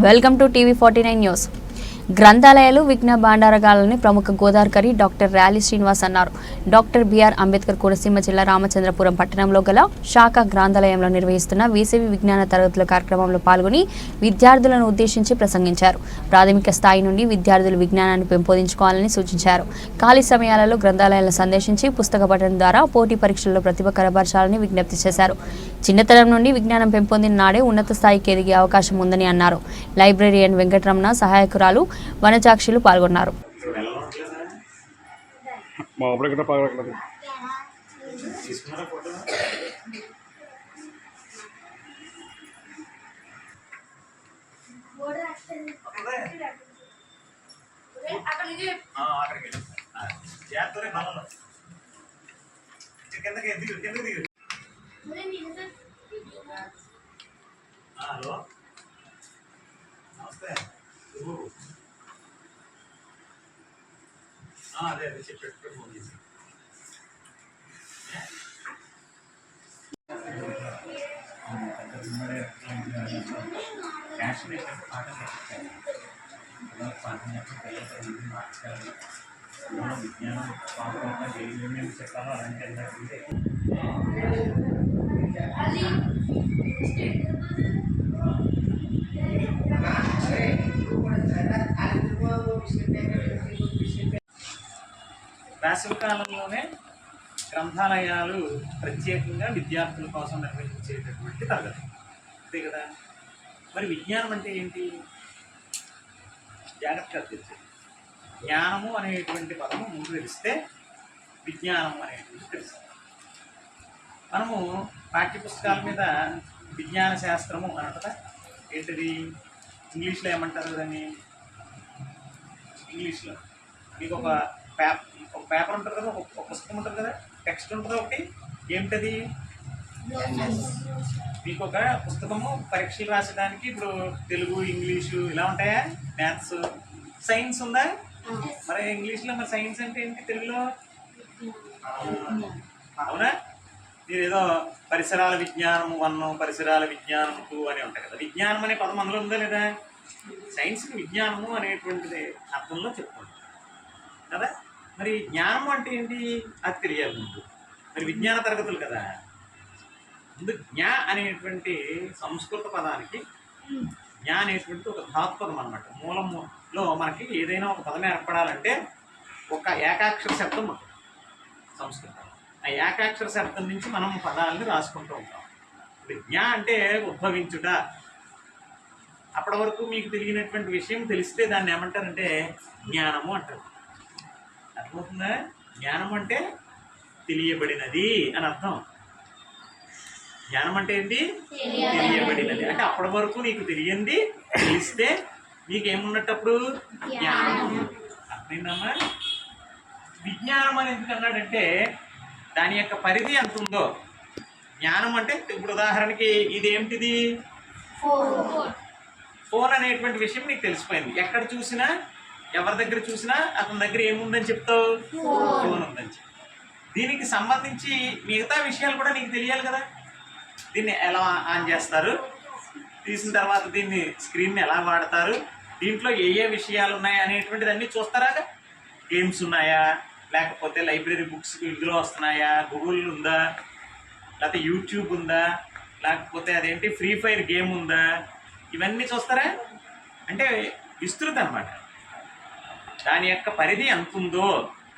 Welcome to TV forty nine news. గ్రంథాలయాలు విఘ్న భాండారగాలని ప్రముఖ గోదావరి డాక్టర్ ర్యాలీ శ్రీనివాస్ అన్నారు. డాక్టర్ బిఆర్ అంబేద్కర్ కోనసీమ జిల్లా రామచంద్రపురం పట్టణంలో గల శాఖ గ్రంథాలయంలో నిర్వహిస్తున్న వేసవి విజ్ఞాన తరగతుల కార్యక్రమంలో పాల్గొని విద్యార్థులను ఉద్దేశించి ప్రసంగించారు. ప్రాథమిక స్థాయి నుండి విద్యార్థులు విజ్ఞానాన్ని పెంపొందించుకోవాలని సూచించారు. ఖాళీ సమయాలలో గ్రంథాలయాలను సందర్శించి పుస్తక పఠనం ద్వారా పోటీ పరీక్షల్లో ప్రతిభ కనబరచాలని విజ్ఞప్తి చేశారు. చిన్నతనం నుండి విజ్ఞానం పెంపొందిన నాడే ఉన్నత స్థాయికి ఎదిగే అవకాశం ఉందని అన్నారు. లైబ్రరీయన్ వెంకటరమణ సహాయకురాలు వనజాక్షులు పాల్గొన్నారు. కిందకి దిగు కిందకి దిగు ఆ, హలో అదే అదే చెప్పి పెట్టుకుని ఫోన్ చేసి ఫ్యాషన్ పాఠం నేర్చుకోవాలి పాఠం నేర్చుకోవాలి మార్చాలి మనం విజ్ఞానం పాపంగా ఏమేమి చెప్పాలో అలాంటి ఏంటంటే వేసవి కాలంలోనే గ్రంథాలయాలు ప్రత్యేకంగా విద్యార్థుల కోసం నిర్వహించేటటువంటి తరగతి. అంతే కదా? మరి విజ్ఞానం అంటే ఏంటి? జాగ్రత్తగా తెలిసేది జ్ఞానము అనేటువంటి పదము ముందు తెలిస్తే విజ్ఞానం అనేటువంటి తెలుస్తుంది. మనము పాఠ్యపుస్తకాల మీద విజ్ఞాన శాస్త్రము అని ఏంటిది? ఇంగ్లీష్లో ఏమంటారు దాన్ని? ఇంగ్లీష్లో. మీకు ఒక పేపర్ పేపర్ ఉంటుంది కదా ఒక పుస్తకం ఉంటుంది కదా టెక్స్ట్ ఉంటుంది ఒకటి? ఏమిటది మీకు ఒక పుస్తకము పరీక్షలు రాసడానికి ఇప్పుడు తెలుగు ఇంగ్లీషు ఇలా ఉంటాయా? మ్యాథ్స్ సైన్స్ ఉందా? మరి ఇంగ్లీష్లో మరి సైన్స్ అంటే ఏంటి తెలుగులో? అవునా? మీరు ఏదో పరిసరాల విజ్ఞానం వన్ పరిసరాల విజ్ఞానం టూ అని ఉంటాయి కదా. విజ్ఞానం అనే పదం అందులో ఉందా లేదా? సైన్స్కి విజ్ఞానము అనేటువంటిది అర్థంలో చెప్పుకుంటాం కదా? మరి జ్ఞానం అంటే ఏంటి? అది తెలియాలి ముందు. మరి విజ్ఞాన తరగతులు కదా. ముందు జ్ఞా అనేటువంటి సంస్కృత పదానికి జ్ఞా అనేటువంటి ఒక ధాత్పదం అనమాట మూలంలో మనకి ఏదైనా ఒక పదం ఏర్పడాలంటే ఒక ఏకాక్షర శబ్దం ఉంటుంది సంస్కృతం ఆ ఏకాక్షర శబ్దం నుంచి మనం పదాలను రాసుకుంటూ ఉంటాం. ఇప్పుడు జ్ఞా అంటే ఉద్భవించుట. అప్పటి వరకు మీకు తెలియనటువంటి విషయం తెలిస్తే దాన్ని ఏమంటారంటే జ్ఞానము అంటారు. అర్థమవుతుందా? జ్ఞానం అంటే తెలియబడినది అని అర్థం. జ్ఞానం అంటే ఏంటి? తెలియబడినది. అంటే అప్పటి వరకు నీకు తెలియంది తెలిస్తే నీకేమున్నట్టప్పుడు? జ్ఞానం. అర్థమైందమ్మా? విజ్ఞానం అని ఎందుకు అన్నాడంటే దాని యొక్క పరిధి ఎంత ఉందో. జ్ఞానం అంటే ఇప్పుడు ఉదాహరణకి ఇది ఏమిటిది? ఫోన్ అనేటువంటి విషయం నీకు తెలిసిపోయింది. ఎక్కడ చూసినా ఎవరి దగ్గర చూసినా అతని దగ్గర ఏముందని చెప్తావు? ఫోన్ ఉందని చెప్తావు దీనికి సంబంధించి మిగతా విషయాలు కూడా నీకు తెలియాలి కదా? దీన్ని ఎలా ఆన్ చేస్తారు? తీసిన తర్వాత దీన్ని స్క్రీన్ని ఎలా వాడతారు? దీంట్లో ఏ ఏ విషయాలు ఉన్నాయి అనేటువంటిది అన్నీ చూస్తారా గేమ్స్ ఉన్నాయా? లేకపోతే లైబ్రరీ బుక్స్ ఇందులో వస్తున్నాయా? గూగుల్ ఉందా? లేకపోతే యూట్యూబ్ ఉందా? లేకపోతే అదేంటి? ఫ్రీ ఫైర్ గేమ్ ఉందా? ఇవన్నీ చూస్తారా? అంటే విస్తృత అనమాట దాని యొక్క పరిధి ఎంత ఉందో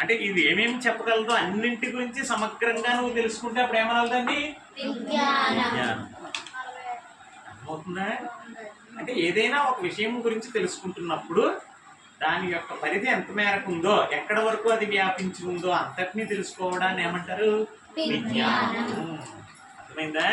అంటే ఇది ఏమేమి చెప్పగలదో అన్నింటి గురించి సమగ్రంగా నువ్వు తెలుసుకుంటే అప్పుడు విజ్ఞానం. అర్థమవుతుందా? అంటే ఏదైనా ఒక విషయం గురించి తెలుసుకుంటున్నప్పుడు దాని యొక్క పరిధి ఎంత మేరకు ఉందో ఎక్కడ వరకు అది వ్యాపించి ఉందో అంతటినీ తెలుసుకోవడాన్ని ఏమంటారు? విజ్ఞానం. అర్థమైందా?